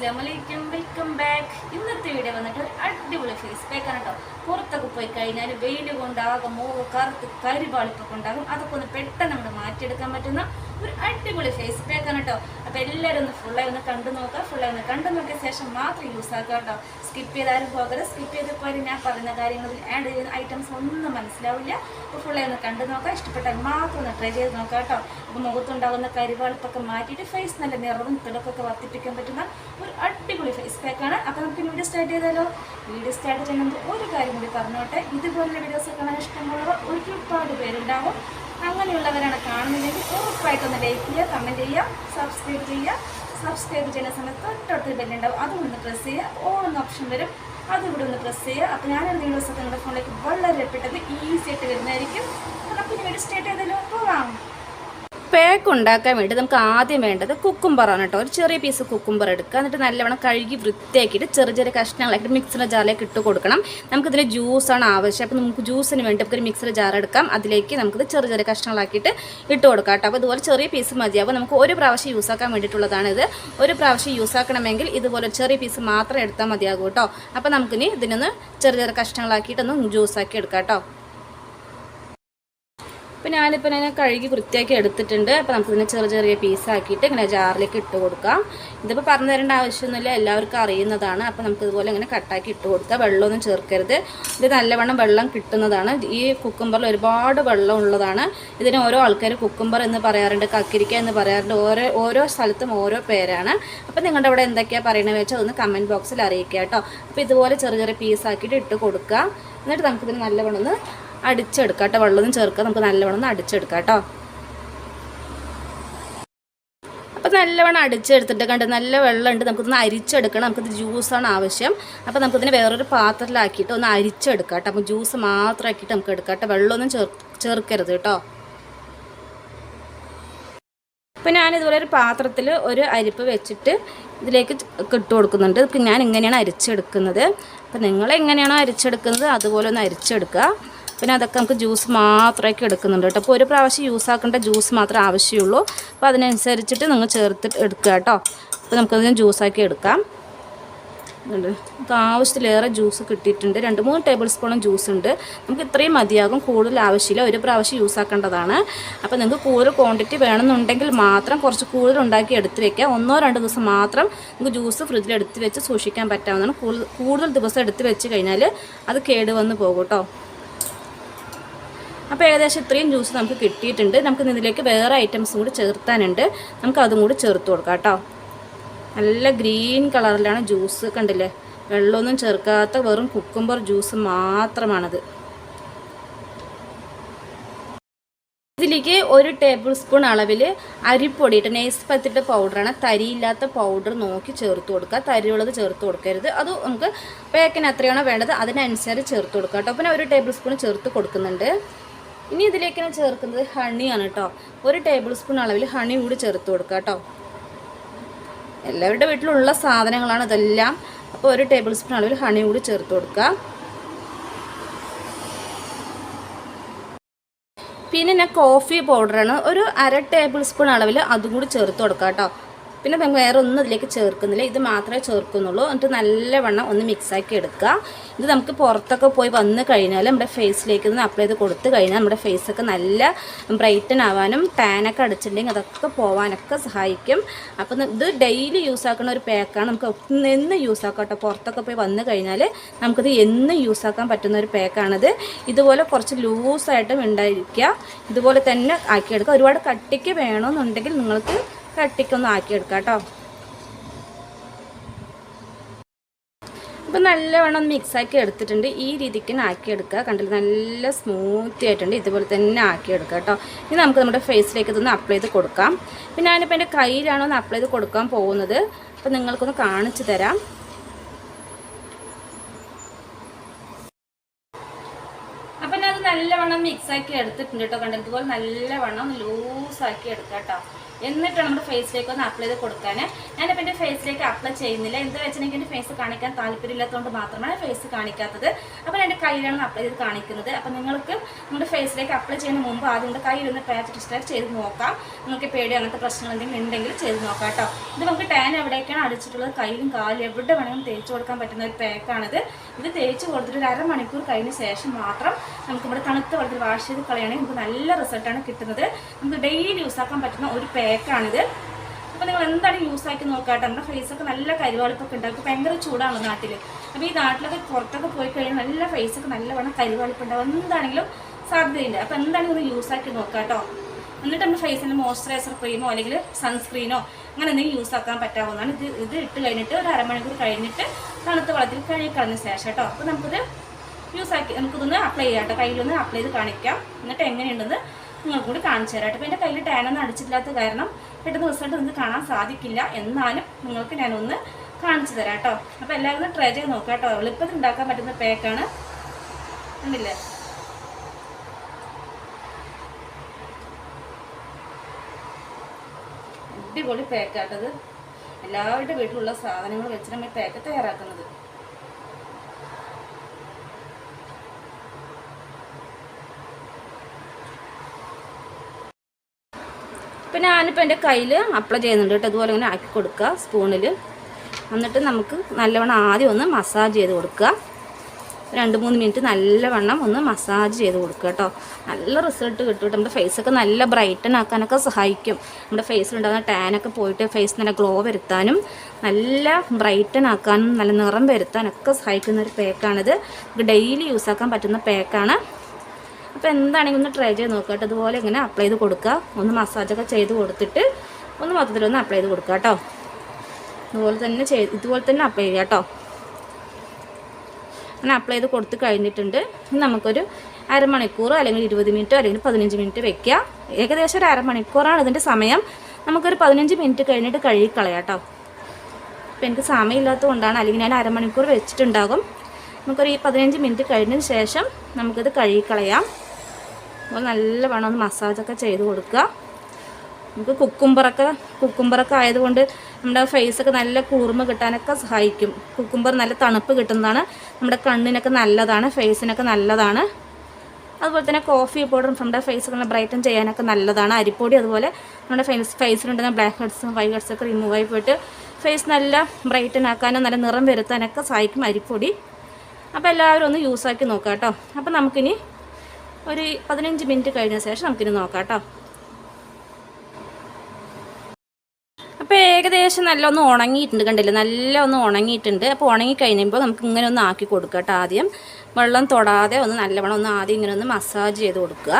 അസ്ലാമലൈക്കും welcome back. ഇന്നത്തെ video വന്നിട്ട് ഒരു അടിപൊളി ഫേസ് പാക്ക് ആണ് കേട്ടോ പുറത്തൊക്കെ പോയി കഴിഞ്ഞാൽ വെയിൽ കൊണ്ടാകും മൂവ് കറുത്ത് കരിപാളിപ്പൊക്കെ ഉണ്ടാകും. അതൊക്കെ ഒന്ന് പെട്ടെന്ന് നമ്മൾ മാറ്റിയെടുക്കാൻ പറ്റുന്ന ഒരു അടിപൊളി ഫേസ് പാക്ക് ആണ് കേട്ടോ അപ്പോൾ എല്ലാവരും ഒന്ന് ഫുള്ളായി ഒന്ന് കണ്ടു നോക്കുക. ഫുള്ളായി ഒന്ന് കണ്ടു നോക്കിയ ശേഷം മാത്രം യൂസ് ആക്കുക കേട്ടോ സ്കിപ്പ് ചെയ്താലും പോകരുത്. സ്കിപ്പ് ചെയ്ത് പോയാലും ഞാൻ പറയുന്ന കാര്യങ്ങളിൽ ആഡ് ചെയ്യുന്ന ഐറ്റംസ് ഒന്നും മനസ്സിലാവില്ല. അപ്പോൾ ഫുള്ളായി ഒന്ന് കണ്ടു നോക്കുക. ഇഷ്ടപ്പെട്ടാൽ മാത്രം ഒന്ന് ട്രൈ ചെയ്ത് നോക്കുക കേട്ടോ അപ്പോൾ മുഖത്തുണ്ടാകുന്ന കരിവാളിപ്പൊക്കെ മാറ്റിയിട്ട് ഫേസ് നല്ല നിറവും തിളക്കൊക്കെ വർദ്ധിപ്പിക്കാൻ പറ്റുന്ന ഒരു അടിപൊളി ഫേസ് പാക്കാണ് അപ്പോൾ നമുക്ക് വീഡിയോ സ്റ്റാർട്ട് ചെയ്താലോ? വീഡിയോ സ്റ്റാർട്ട് ചെയ്യുന്നത് ഒരു കാര്യം കൂടി പറഞ്ഞോട്ടെ. ഇതുപോലുള്ള വീഡിയോസ് കാണാൻ ഇഷ്ടമുള്ളവർ ഒരുപാട് പേരുണ്ടാവും. അങ്ങനെയുള്ളവരാണ് കാണുന്നതെങ്കിൽ ഉറപ്പായിട്ടൊന്ന് ലൈക്ക് ചെയ്യുക കമന്റ് ചെയ്യുക സബ്സ്ക്രൈബ് ചെയ്യുക. സബ്സ്ക്രൈബ് ചെയ്യുന്ന സമയത്ത് തൊട്ടടുത്ത് ബെല്ലുണ്ടാവും അതും ഒന്ന് പ്രസ് ചെയ്യുക. ഓൺ എന്ന ഓപ്ഷൻ വരും. അതും ഇവിടെ ഒന്ന് പ്രസ് ചെയ്യുക. അപ്പോൾ ഞാൻ എന്തെങ്കിലും ദിവസത്തെ നിങ്ങളുടെ ഫോണിലേക്ക് വളരെ പെട്ടെന്ന് ഈസി ആയിട്ട് വരുന്നതായിരിക്കും. അപ്പോൾ നമുക്ക് ഇനി വേണ്ടി സ്റ്റാർട്ട് ചെയ്താലോ പോവാം പേക്ക് ഉണ്ടാക്കാൻ വേണ്ടി നമുക്ക് ആദ്യം വേണ്ടത് കുക്കുംബറാണ് കേട്ടോ. ഒരു ചെറിയ പീസ് കുക്കുംബർ എടുക്കുക. എന്നിട്ട് നല്ലവണ്ണം കഴുകി വൃത്തിയാക്കിയിട്ട് ചെറിയ ചെറിയ കഷ്ണങ്ങളായിട്ട് മിക്സിയുടെ ജാറിലേക്ക് ഇട്ട് കൊടുക്കണം. നമുക്കിതിന് ജ്യൂസാണ് ആവശ്യം. അപ്പോൾ നമുക്ക് ജ്യൂസിന് വേണ്ടി നമുക്കൊരു മിക്സിയുടെ ജാർ എടുക്കാം. അതിലേക്ക് നമുക്കിത് ചെറിയ ചെറിയ കഷ്ണങ്ങളാക്കിയിട്ട് ഇട്ട് കൊടുക്കാം കേട്ടോ. അപ്പോൾ ഇതുപോലെ ചെറിയ പീസ് മതിയാവും. നമുക്ക് ഒരു പ്രാവശ്യം യൂസ് ആക്കാൻ വേണ്ടിയിട്ടുള്ളതാണ് ഇത് ഒരു പ്രാവശ്യം യൂസ് ആക്കണമെങ്കിൽ ഇതുപോലെ ചെറിയ പീസ് മാത്രം എടുത്താൽ മതിയാകും കേട്ടോ. അപ്പോൾ നമുക്കിനി ഇതിനൊന്ന് ചെറിയ ചെറിയ കഷ്ണങ്ങളാക്കിയിട്ടൊന്ന് ജ്യൂസാക്കി എടുക്കാം കേട്ടോ. അപ്പോൾ ഞാനിപ്പോൾ ഞാൻ കഴുകി വൃത്തിയാക്കി എടുത്തിട്ടുണ്ട്. അപ്പോൾ നമുക്കിതിനെ ചെറിയ ചെറിയ പീസാക്കിയിട്ട് ഇങ്ങനെ ജാറിലേക്ക് ഇട്ട് കൊടുക്കാം. ഇതിപ്പോൾ പറഞ്ഞു തരേണ്ട ആവശ്യമൊന്നുമില്ല. എല്ലാവർക്കും അറിയുന്നതാണ്. അപ്പോൾ നമുക്ക് ഇതുപോലെ ഇങ്ങനെ കട്ടാക്കി ഇട്ട് കൊടുക്കുക വെള്ളമൊന്നും ചേർക്കരുത്. ഇത് നല്ലവണ്ണം വെള്ളം കിട്ടുന്നതാണ്. ഈ കുക്കുംബറിൽ ഒരുപാട് വെള്ളം ഉള്ളതാണ്. ഇതിന് ഓരോ ആൾക്കാർ കുക്കുംബർ എന്ന് പറയാറുണ്ട് കക്കിരിക്ക എന്ന് പറയാറുണ്ട്. ഓരോ ഓരോ സ്ഥലത്തും ഓരോ പേരാണ്. അപ്പോൾ നിങ്ങളുടെ അവിടെ എന്തൊക്കെയാണ് പറയണത് വെച്ചാൽ ഒന്ന് കമന്റ് ബോക്സിൽ അറിയിക്കുക കേട്ടോ. അപ്പോൾ ഇതുപോലെ ചെറിയ ചെറിയ പീസാക്കിയിട്ട് ഇട്ട് കൊടുക്കുക എന്നിട്ട് നമുക്കിതിന് നല്ലവണ്ണം ഒന്ന് അടിച്ചെടുക്കാം കേട്ടോ. വെള്ളമൊന്നും ചേർക്കുക. നമുക്ക് നല്ലവണ്ണം ഒന്ന് അടിച്ചെടുക്കാം കേട്ടോ. അപ്പോൾ നല്ലവണ്ണം അടിച്ചെടുത്തിട്ട് കണ്ട് നല്ല വെള്ളമുണ്ട്. നമുക്കിതൊന്ന് അരിച്ചെടുക്കണം. നമുക്കിത് ജ്യൂസാണ് ആവശ്യം. അപ്പോൾ നമുക്കിതിനെ വേറൊരു പാത്രത്തിലാക്കിയിട്ട് ഒന്ന് അരിച്ചെടുക്കാം കേട്ടോ. അപ്പോൾ ജ്യൂസ് മാത്രമാക്കിയിട്ട് നമുക്ക് എടുക്കാം കേട്ടോ. വെള്ളമൊന്നും ചേർ ചേർക്കരുത് കേട്ടോ. അപ്പോൾ ഞാനിതുപോലെ ഒരു പാത്രത്തിൽ ഒരു അരിപ്പ് വെച്ചിട്ട് ഇതിലേക്ക് ഇട്ട് കൊടുക്കുന്നുണ്ട്. ഇപ്പം ഞാൻ ഇങ്ങനെയാണ് അരിച്ചെടുക്കുന്നത്? അപ്പം നിങ്ങൾ എങ്ങനെയാണോ അരിച്ചെടുക്കുന്നത് അതുപോലെ ഒന്ന് അരിച്ചെടുക്കുക. പിന്നെ അതൊക്കെ നമുക്ക് ജ്യൂസ് മാത്രമൊക്കെ എടുക്കുന്നുണ്ട് കേട്ടോ. അപ്പോൾ ഒരു പ്രാവശ്യം യൂസ് ആക്കേണ്ട ജ്യൂസ് മാത്രമേ ആവശ്യമുള്ളൂ. അപ്പോൾ അതിനനുസരിച്ചിട്ട് നിങ്ങൾ ചേർത്തിട്ട് എടുക്കുക കേട്ടോ. അപ്പോൾ നമുക്കതിന് ജ്യൂസാക്കി എടുക്കാം. നമുക്ക് ആവശ്യത്തിലേറെ ജ്യൂസ് കിട്ടിയിട്ടുണ്ട്. രണ്ട് മൂന്ന് ടേബിൾ സ്പൂണും ജ്യൂസ് ഉണ്ട്. നമുക്ക് ഇത്രയും മതിയാകും. കൂടുതൽ ആവശ്യമില്ല. ഒരു പ്രാവശ്യം യൂസ് ആക്കേണ്ടതാണ്. അപ്പോൾ നിങ്ങൾക്ക് കൂടുതൽ ക്വാണ്ടിറ്റി വേണമെന്നുണ്ടെങ്കിൽ മാത്രം കുറച്ച് കൂടുതൽ ഉണ്ടാക്കി എടുത്ത് വെക്കുക. ഒന്നോ രണ്ടോ ദിവസം മാത്രം നമുക്ക് ജ്യൂസ് ഫ്രിഡ്ജിൽ എടുത്ത് വെച്ച് സൂക്ഷിക്കാൻ പറ്റാവുന്നതാണ്. കൂടുതൽ ദിവസം എടുത്ത് വെച്ച് കഴിഞ്ഞാൽ അത് കേടുവന്ന് പോകും കേട്ടോ. അപ്പോൾ ഏകദേശം ഇത്രയും ജ്യൂസ് നമുക്ക് കിട്ടിയിട്ടുണ്ട്. നമുക്ക് ഇതിലേക്ക് വേറെ ഐറ്റംസും കൂടി ചേർത്താനുണ്ട്. നമുക്ക് അതും കൂടി ചേർത്ത് കൊടുക്കാം കേട്ടോ. നല്ല ഗ്രീൻ കളറിലാണ് ജ്യൂസ് കണ്ടില്ലേ? വെള്ളമൊന്നും ചേർക്കാത്ത വെറും കുക്കുംബർ ജ്യൂസ് മാത്രമാണത്. ഇതിലേക്ക് ഒരു ടേബിൾ സ്പൂൺ അളവിൽ അരിപ്പൊടി ഇട്ട് നെയ്സ് പത്തിട്ട പൗഡറാണ് തരിയില്ലാത്ത പൗഡർ നോക്കി ചേർത്ത് കൊടുക്കുക. തരിയുള്ളത് ചേർത്ത് കൊടുക്കരുത്. അത് നമുക്ക് പേക്കിന് എത്രയാണോ വേണ്ടത് അതിനനുസരിച്ച് ചേർത്ത് കൊടുക്കുക കേട്ടോ. പിന്നെ ഒരു ടേബിൾ സ്പൂൺ ചേർത്ത് കൊടുക്കുന്നുണ്ട്. ഇനി ഇതിലേക്ക് ഞാൻ ചേർക്കുന്നത് ഹണിയാണ് കേട്ടോ ഒരു ടേബിൾ സ്പൂൺ അളവിൽ ഹണി കൂടി ചേർത്ത് കൊടുക്കുക കേട്ടോ എല്ലാവരുടെ വീട്ടിലുള്ള സാധനങ്ങളാണ് ഇതെല്ലാം. അപ്പോൾ ഒരു ടേബിൾ സ്പൂൺ അളവിൽ ഹണി കൂടി ചേർത്ത് കൊടുക്കുക. പിന്നെ ഞാൻ കോഫി പൗഡറാണ് ഒരു അര ടേബിൾ സ്പൂൺ അളവിൽ അതും കൂടി ചേർത്ത് കൊടുക്കുക കേട്ടോ പിന്നെ വേറെ ഒന്നും ഇതിലേക്ക് ചേർക്കുന്നില്ല. ഇത് മാത്രമേ ചേർക്കുന്നുള്ളൂ. എന്നിട്ട് നല്ലവണ്ണം ഒന്ന് മിക്സാക്കി എടുക്കുക. ഇത് നമുക്ക് പുറത്തൊക്കെ പോയി വന്ന് കഴിഞ്ഞാൽ നമ്മുടെ ഫേസിലേക്ക് ഒന്ന് അപ്ലൈ ചെയ്ത് കൊടുത്തു കഴിഞ്ഞാൽ നമ്മുടെ ഫേസൊക്കെ നല്ല ബ്രൈറ്റൻ ആവാനും ടാനൊക്കെ അടിച്ചിട്ടുണ്ടെങ്കിൽ അതൊക്കെ പോകാനൊക്കെ സഹായിക്കും. അപ്പം ഇത് ഡെയിലി യൂസ് ആക്കുന്ന ഒരു പാക്കാണ് നമുക്ക് എന്ന് യൂസ് ആക്കാം പുറത്തൊക്കെ പോയി വന്ന് കഴിഞ്ഞാൽ നമുക്കിത് എന്നും യൂസ് ആക്കാൻ പറ്റുന്ന ഒരു പാക്കാണിത് ഇതുപോലെ കുറച്ച് ലൂസായിട്ടും ഉണ്ടായിരിക്കുക. ഇതുപോലെ തന്നെ ആക്കിയെടുക്കുക ഒരുപാട് കട്ടിക്ക് വേണമെന്നുണ്ടെങ്കിൽ നിങ്ങൾക്ക് കട്ടിക്കൊന്ന് ആക്കിയെടുക്കാം കേട്ടോ. അപ്പം നല്ലവണ്ണം മിക്സാക്കി എടുത്തിട്ടുണ്ട്. ഈ രീതിക്ക് ആക്കി ആക്കിയെടുക്കുക. കണ്ടില്ല? നല്ല സ്മൂത്തി ആയിട്ടുണ്ട്. ഇതുപോലെ തന്നെ ആക്കിയെടുക്കുക കേട്ടോ. ഇനി നമുക്ക് നമ്മുടെ ഫേസിലേക്ക് ഇതൊന്ന് അപ്ലൈ ചെയ്ത് കൊടുക്കാം. പിന്നെ ഞാനിപ്പോൾ എന്റെ കയ്യിലാണോ ഒന്ന് അപ്ലൈ ചെയ്ത് കൊടുക്കാൻ പോകുന്നത്? അപ്പം നിങ്ങൾക്കൊന്ന് കാണിച്ചു തരാം. അപ്പം ഞാൻ അത് നല്ലവണ്ണം മിക്സാക്കി എടുത്തിട്ടുണ്ട് കേട്ടോ. കണ്ടത് ഇതുപോലെ നല്ലവണ്ണം ലൂസാക്കി എടുക്കാം കേട്ടോ. എന്നിട്ടാണ് നമ്മുടെ ഫേസിലേക്ക് ഒന്ന് അപ്ലൈ ചെയ്ത് കൊടുക്കാൻ ഞാനിപ്പോൾ എന്റെ ഫേസിലേക്ക് അപ്ലൈ ചെയ്യുന്നില്ല. എന്ത് വെച്ചിട്ടുണ്ടെങ്കിൽ എന്റെ ഫേസ് കാണിക്കാൻ താല്പര്യമില്ലാത്തതുകൊണ്ട് മാത്രമാണ് ഫേസ് കാണിക്കാത്തത്. അപ്പോൾ എന്റെ കയ്യിലാണ് അപ്ലൈ ചെയ്ത് കാണിക്കുന്നത്. അപ്പോൾ നിങ്ങൾക്ക് നിങ്ങളുടെ ഫേസിലേക്ക് അപ്ലൈ ചെയ്യുന്ന മുമ്പ് ആദ്യം നിങ്ങളുടെ കയ്യിലൊന്ന് പാച്ച് ഡിസ്ട്രാക്ട് ചെയ്ത് നോക്കാം. നിങ്ങൾക്ക് പേടി അങ്ങനത്തെ പ്രശ്നങ്ങൾ എന്തെങ്കിലും ഉണ്ടെങ്കിൽ ചെയ്ത് നോക്കാം കേട്ടോ. ഇത് നമുക്ക് ടാൻ എവിടേക്കാണ് അടിച്ചിട്ടുള്ളത്? കയ്യിലും കാലും എവിടെ വേണമെങ്കിലും തേച്ച് കൊടുക്കാൻ പറ്റുന്ന ഒരു പാക്കാണിത് ഇത് തേച്ച് കൊടുത്തിട്ട് ഒരു അരമണിക്കൂർ കഴിഞ്ഞ ശേഷം മാത്രം നമുക്ക് ഇവിടെ തണുത്ത വെള്ളത്തിൽ വാഷ് ചെയ്ത് കളയുകയാണെങ്കിൽ നമുക്ക് നല്ല റിസൾട്ടാണ് കിട്ടുന്നത്. നമുക്ക് ഡെയിലി യൂസ് ആക്കാൻ പറ്റുന്ന ഒരു പാക്കാണിത് അപ്പോൾ നിങ്ങൾ എന്തായാലും യൂസ് ആക്കി നോക്കാട്ടെ? നമ്മുടെ ഫേസൊക്കെ നല്ല കരിവാളിപ്പൊക്കെ ഉണ്ടാവും ഭയങ്കര ചൂടാണ് നാട്ടിൽ അപ്പോൾ ഈ നാട്ടിലൊക്കെ പുറത്തൊക്കെ പോയി കഴിഞ്ഞാൽ നല്ല ഫേസൊക്കെ നല്ലവണ്ണം കരിവാളിപ്പ് ഉണ്ടാവും എന്താണെങ്കിലും സാധ്യതയില്ല അപ്പോൾ എന്താണെങ്കിലും ഒന്ന് യൂസ് ആക്കി നോക്കാട്ടോ? എന്നിട്ട് നമ്മുടെ ഫേസിന് മോയ്സ്ചറൈസർ ക്രീമോ അല്ലെങ്കിൽ സൺസ്ക്രീനോ അങ്ങനെ എന്തെങ്കിലും യൂസ് ആക്കാൻ പറ്റാവുന്നതാണ് ഇത് ഇത് ഇട്ട് കഴിഞ്ഞിട്ട് ഒരു അരമണിക്കൂർ കഴിഞ്ഞിട്ട് തണുത്ത വെള്ളത്തിൽ കഴുകിക്കളഞ്ഞ ശേഷം കേട്ടോ. അപ്പോൾ നമുക്കിത് യൂസ് ആക്കി നമുക്കിതൊന്ന് അപ്ലൈ ചെയ്യാം കേട്ടോ. കയ്യിലൊന്ന് അപ്ലൈ ചെയ്ത് കാണിക്കാം. എന്നിട്ട് എങ്ങനെയുണ്ടെന്ന് നിങ്ങൾക്ക് കൂടി കാണിച്ചു തരാം. അപ്പോൾ എന്റെ കയ്യിൽ ടാനൊന്നും അടിച്ചിട്ടില്ലാത്ത കാരണം പെട്ടെന്ന് റിസൾട്ട് നിങ്ങൾക്ക് കാണാൻ സാധിക്കില്ല. എന്നാലും നിങ്ങൾക്ക് ഞാനൊന്ന് കാണിച്ചു തരാം കേട്ടോ. അപ്പോൾ എല്ലാവരും ട്രൈ ചെയ്ത് നോക്കാം കേട്ടോ. എളുപ്പത്തിൽ ഉണ്ടാക്കാൻ പറ്റുന്ന പേക്കാണ് ഉണ്ടല്ലേ അടിപൊളി പേക്കാട്ടത് എല്ലാവരുടെ വീട്ടിലുള്ള സാധനങ്ങൾ വെച്ചിട്ടാണ് നമ്മൾ പേക്ക് തയ്യാറാക്കുന്നത്. ഇപ്പം ഞാനിപ്പോൾ എന്റെ കയ്യിൽ അപ്ലൈ ചെയ്യുന്നുണ്ട് കേട്ടോ. അതുപോലെ ഇങ്ങനെ ആക്കി കൊടുക്കുക സ്പൂണിൽ എന്നിട്ട് നമുക്ക് നല്ലവണ്ണം ആദ്യം ഒന്ന് മസാജ് ചെയ്ത് കൊടുക്കുക. രണ്ട് മൂന്ന് മിനിറ്റ് നല്ലവണ്ണം ഒന്ന് മസാജ് ചെയ്ത് കൊടുക്കുക കേട്ടോ. നല്ല റിസൾട്ട് കിട്ടും കേട്ടോ. നമ്മുടെ ഫേസൊക്കെ നല്ല ബ്രൈറ്റൺ ആക്കാനൊക്കെ സഹായിക്കും. നമ്മുടെ ഫേസിലുണ്ടാകുന്ന ടാനൊക്കെ പോയിട്ട് ഫേസ് നല്ല ഗ്ലോ വരുത്താനും നല്ല ബ്രൈറ്റൺ ആക്കാനും നല്ല നിറം വരുത്താനൊക്കെ സഹായിക്കുന്ന ഒരു പാക്കാണിത് നമുക്ക് ഡെയിലി യൂസ് ആക്കാൻ പറ്റുന്ന പാക്കാണ് അപ്പോൾ എന്താണെങ്കിലും ഒന്ന് ട്രൈ ചെയ്ത് നോക്കുക കേട്ടോ. അതുപോലെ ഇങ്ങനെ അപ്ലൈ ചെയ്ത് കൊടുക്കുക ഒന്ന് മസാജൊക്കെ ചെയ്ത് കൊടുത്തിട്ട് ഒന്ന് മൊത്തത്തിലൊന്ന് അപ്ലൈ ചെയ്ത് കൊടുക്കുക കേട്ടോ. ഇതുപോലെ തന്നെ ചെയ്ത് ഇതുപോലെ തന്നെ അപ്ലൈ ചെയ്യുക കേട്ടോ. അങ്ങനെ അപ്ലൈ ചെയ്ത് കൊടുത്ത് കഴിഞ്ഞിട്ടുണ്ട്. നമുക്കൊരു അരമണിക്കൂർ അല്ലെങ്കിൽ ഇരുപത് മിനിറ്റോ അല്ലെങ്കിൽ പതിനഞ്ച് മിനിറ്റ് വെക്കുക ഏകദേശം ഒരു അരമണിക്കൂറാണ് ഇതിന്റെ സമയം. നമുക്കൊരു പതിനഞ്ച് മിനിറ്റ് കഴിഞ്ഞിട്ട് കഴുകി കളയാം കേട്ടോ. അപ്പം എനിക്ക് സമയമില്ലാത്തത് കൊണ്ടാണ് അല്ലെങ്കിൽ ഞാൻ അരമണിക്കൂർ വെച്ചിട്ടുണ്ടാകും. നമുക്കൊരു ഈ പതിനഞ്ച് മിനിറ്റ് കഴിഞ്ഞതിന് ശേഷം നമുക്കിത് കഴുകി കളയാം നല്ല നല്ലവണ്ണം ഒന്ന് മസാജൊക്കെ ചെയ്ത് കൊടുക്കുക. നമുക്ക് കുക്കുംബറൊക്കെ കുക്കുംബറൊക്കെ ആയതുകൊണ്ട് നമ്മുടെ ഫേസൊക്കെ നല്ല കൂർമ്മ കിട്ടാനൊക്കെ സഹായിക്കും. കുക്കുംബർ നല്ല തണുപ്പ് കിട്ടുന്നതാണ്. നമ്മുടെ കണ്ണിനൊക്കെ നല്ലതാണ് ഫേസിനൊക്കെ നല്ലതാണ്. അതുപോലെ തന്നെ കോഫി പൗഡർ നമ്മുടെ ഫേസ് നല്ല ബ്രൈറ്റൻ ചെയ്യാനൊക്കെ നല്ലതാണ്. അരിപ്പൊടി അതുപോലെ നമ്മുടെ ഫേസ് ഫേസിലുണ്ടെന്ന ബ്ലാക്ക് ഹെഡ്സും വൈറ്റ് ഹെഡ്സ് ഒക്കെ റിമൂവ് ആയി പോയിട്ട് ഫേസ് നല്ല ബ്രൈറ്റൻ ആക്കാനും നല്ല നിറം വരുത്താനൊക്കെ സഹായിക്കും അരിപ്പൊടി. അപ്പോൾ എല്ലാവരും ഒന്ന് യൂസ് ആക്കി നോക്കാം കേട്ടോ അപ്പോൾ നമുക്കിനി ഒരു പതിനഞ്ച് മിനിറ്റ് കഴിഞ്ഞ ശേഷം നമുക്കിനി നോക്കാം കേട്ടോ അപ്പോൾ ഏകദേശം നല്ല ഒന്ന് ഉണങ്ങിയിട്ടുണ്ട് കണ്ടില്ലേ? നല്ല ഒന്ന് ഉണങ്ങിയിട്ടുണ്ട്. അപ്പോൾ ഉണങ്ങി കഴിയുമ്പോൾ നമുക്ക് ഇങ്ങനെ ഒന്ന് ആക്കി കൊടുക്കുക കേട്ടോ ആദ്യം. വെള്ളം തൊടാതെ ഒന്ന് നല്ലവണ്ണം ഒന്ന് ആദ്യം ഇങ്ങനെ ഒന്ന് മസാജ് ചെയ്ത് കൊടുക്കുക.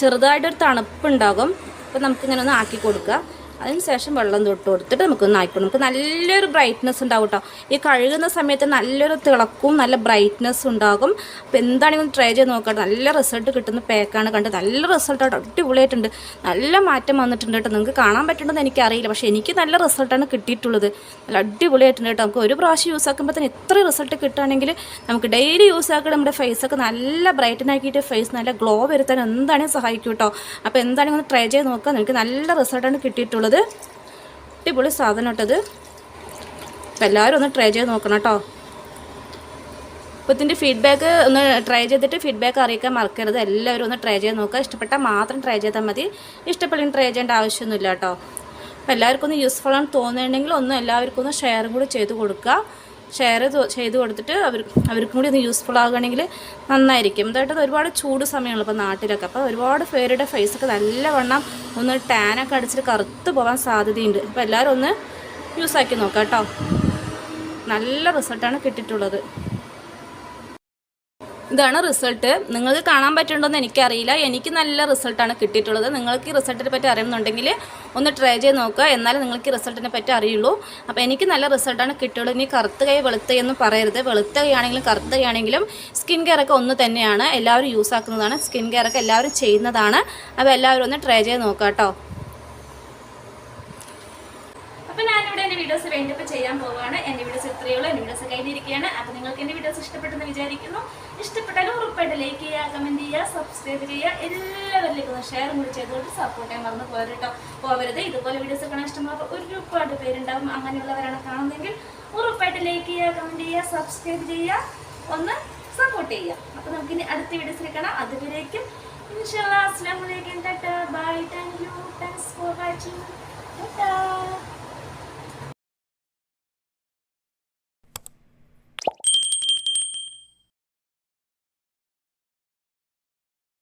ചെറുതായിട്ടൊരു തണുപ്പുണ്ടാകും. അപ്പോൾ നമുക്കിങ്ങനെ ഒന്ന് ആക്കി കൊടുക്കുക. അതിന് ശേഷം വെള്ളം തൊട്ട് കൊടുത്തിട്ട് നമുക്കൊന്ന് ആക്കിക്കൊടുക്കും നമുക്ക് നല്ലൊരു ബ്രൈറ്റ്നസ് ഉണ്ടാവും കേട്ടോ ഈ കഴുകുന്ന സമയത്ത് നല്ലൊരു തിളക്കും നല്ല ബ്രൈറ്റ്നസ് ഉണ്ടാകും. അപ്പോൾ എന്താണെങ്കിലും ട്രൈ ചെയ്ത് നോക്കാം. നല്ല റിസൾട്ട് കിട്ടുന്ന പാക്കാണ് കണ്ട് നല്ല റിസൾട്ട് അടിപൊളിയായിട്ടുണ്ട്. നല്ല മാറ്റം വന്നിട്ടുണ്ട് കേട്ടോ നിങ്ങൾക്ക് കാണാൻ പറ്റുന്നത് എനിക്കറിയില്ല. പക്ഷേ എനിക്ക് നല്ല റിസൾട്ടാണ് കിട്ടിയിട്ടുള്ളത്. നല്ല അടിപൊളിയായിട്ടുണ്ട് കേട്ടോ നമുക്ക് ഒരു പ്രാവശ്യം യൂസ് ആക്കുമ്പോൾ തന്നെ എത്ര റിസൾട്ട് കിട്ടുകയാണെങ്കിൽ നമുക്ക് ഡെയിലി യൂസ് ആക്കുക നമ്മുടെ ഫേസൊക്കെ നല്ല ബ്രൈറ്റൻ ആക്കിയിട്ട് ഫേസ് നല്ല ഗ്ലോ വരുത്താൻ എന്താണെങ്കിലും സഹായിക്കും കേട്ടോ അപ്പോൾ എന്താണെങ്കിലും ഒന്ന് ട്രൈ ചെയ്ത് നോക്കുക നിങ്ങൾക്ക് നല്ല റിസൾട്ടാണ് കിട്ടിയിട്ടുള്ളത്. അടിപൊളി സാധനം കേട്ടത് അപ്പം എല്ലാവരും ഒന്ന് ട്രൈ ചെയ്ത് നോക്കണം കേട്ടോ. അപ്പോൾ ഇതിന്റെ ഫീഡ്ബാക്ക് ഒന്ന് ട്രൈ ചെയ്തിട്ട് ഫീഡ്ബാക്ക് അറിയിക്കാൻ മറക്കരുത്. എല്ലാവരും ഒന്ന് ട്രൈ ചെയ്ത് നോക്കുക. ഇഷ്ടപ്പെട്ടാൽ മാത്രം ട്രൈ ചെയ്താൽ മതി. ഇഷ്ടപ്പെല്ലെങ്കിൽ ട്രൈ ചെയ്യേണ്ട ആവശ്യമൊന്നുമില്ല കേട്ടോ. അപ്പോൾ എല്ലാവർക്കും ഒന്ന് യൂസ്ഫുൾ ആണെന്ന് തോന്നുന്നുണ്ടെങ്കിൽ ഒന്ന് എല്ലാവർക്കും ഒന്ന് ഷെയറും കൂടി ചെയ്ത് കൊടുക്കുക. ഷെയർ ചെയ്ത് കൊടുത്തിട്ട് അവർ അവർക്കും കൂടി ഒന്ന് യൂസ്ഫുൾ ആകുകയാണെങ്കിൽ നന്നായിരിക്കും. ഇതായിട്ട് ഒരുപാട് ചൂട് സമയമുള്ളൂ ഇപ്പോൾ നാട്ടിലൊക്കെ. അപ്പോൾ ഒരുപാട് പേരുടെ ഫേസൊക്കെ നല്ലവണ്ണം ഒന്ന് ടാനൊക്കെ അടിച്ചിട്ട് കറുത്ത് പോകാൻ സാധ്യതയുണ്ട്. അപ്പോൾ എല്ലാവരും ഒന്ന് യൂസാക്കി നോക്കാം കേട്ടോ. നല്ല റിസൾട്ടാണ് കിട്ടിയിട്ടുള്ളത്. ഇതാണ് റിസൾട്ട്. നിങ്ങൾക്ക് കാണാൻ പറ്റുന്നുണ്ടോ പറ്റുന്നുണ്ടോയെന്ന് എനിക്കറിയില്ല. എനിക്ക് നല്ല റിസൾട്ടാണ് കിട്ടിയിട്ടുള്ളത്. നിങ്ങൾക്ക് ഈ റിസൾട്ടിനെ പറ്റി അറിയുന്നുണ്ടെങ്കിൽ ഒന്ന് ട്രൈ ചെയ്ത് നോക്കുക. എന്നാലേ നിങ്ങൾക്ക് ഈ റിസൾട്ടിനെ പറ്റി അറിയുള്ളൂ. അപ്പോൾ എനിക്ക് നല്ല റിസൾട്ടാണ് കിട്ടിയുള്ളത്. ഇനി കറുത്ത കൈ വെളുത്ത എന്ന് പറയരുത്. വെളുത്ത കൈ ആണെങ്കിലും കറുത്ത കൈ ആണെങ്കിലും സ്കിൻ കെയർ ഒക്കെ ഒന്ന് തന്നെയാണ്. എല്ലാവരും യൂസ് ആക്കുന്നതാണ്. സ്കിൻ കെയർ ഒക്കെ എല്ലാവരും ചെയ്യുന്നതാണ്. അപ്പോൾ എല്ലാവരും ഒന്ന് ട്രൈ ചെയ്ത് നോക്കുക കേട്ടോ അപ്പൊ ഞാനിവിടെ എന്റെ വീഡിയോസ് വേണ്ടപ്പോൾ ചെയ്യാൻ പോവുകയാണ് എന്റെ വീഡിയോസ് ഇത്രയേ ഉള്ളൂ. എന്റെ വീഡിയോസ് കഴിഞ്ഞിരിക്കുകയാണ്. അപ്പോൾ നിങ്ങൾക്ക് എന്റെ വീഡിയോസ് ഇഷ്ടപ്പെട്ടെന്ന് വിചാരിക്കുന്നു. ഇഷ്ടപ്പെട്ടാലും ഉറപ്പായിട്ട് ലൈക്ക് ചെയ്യുക കമന്റ് ചെയ്യുക സബ്സ്ക്രൈബ് ചെയ്യുക. എല്ലാവരിലേക്കും ഒന്ന് ഷെയർ കൂടി ചെയ്തുകൊണ്ട് സപ്പോർട്ട് ചെയ്യാൻ മറന്നു പോരട്ടോ പോകരുത് ഇതുപോലെ വീഡിയോസ് കാണാൻ ഇഷ്ടമുള്ള ഒരുപാട് പേരുണ്ടാവും. അങ്ങനെയുള്ളവരാണ് കാണുന്നതെങ്കിൽ ഉറപ്പായിട്ട് ലൈക്ക് ചെയ്യുക കമന്റ് ചെയ്യുക സബ്സ്ക്രൈബ് ചെയ്യുക. ഒന്ന് സപ്പോർട്ട് ചെയ്യുക. അപ്പോൾ നമുക്കിനി അടുത്ത വീഡിയോസിൽ കാണാം. അതുവരേക്കും ഇൻഷാല്ലാ അസ്സാം വലൈക്കും tata. Bye. Thank you. Thanks for watching. Tata.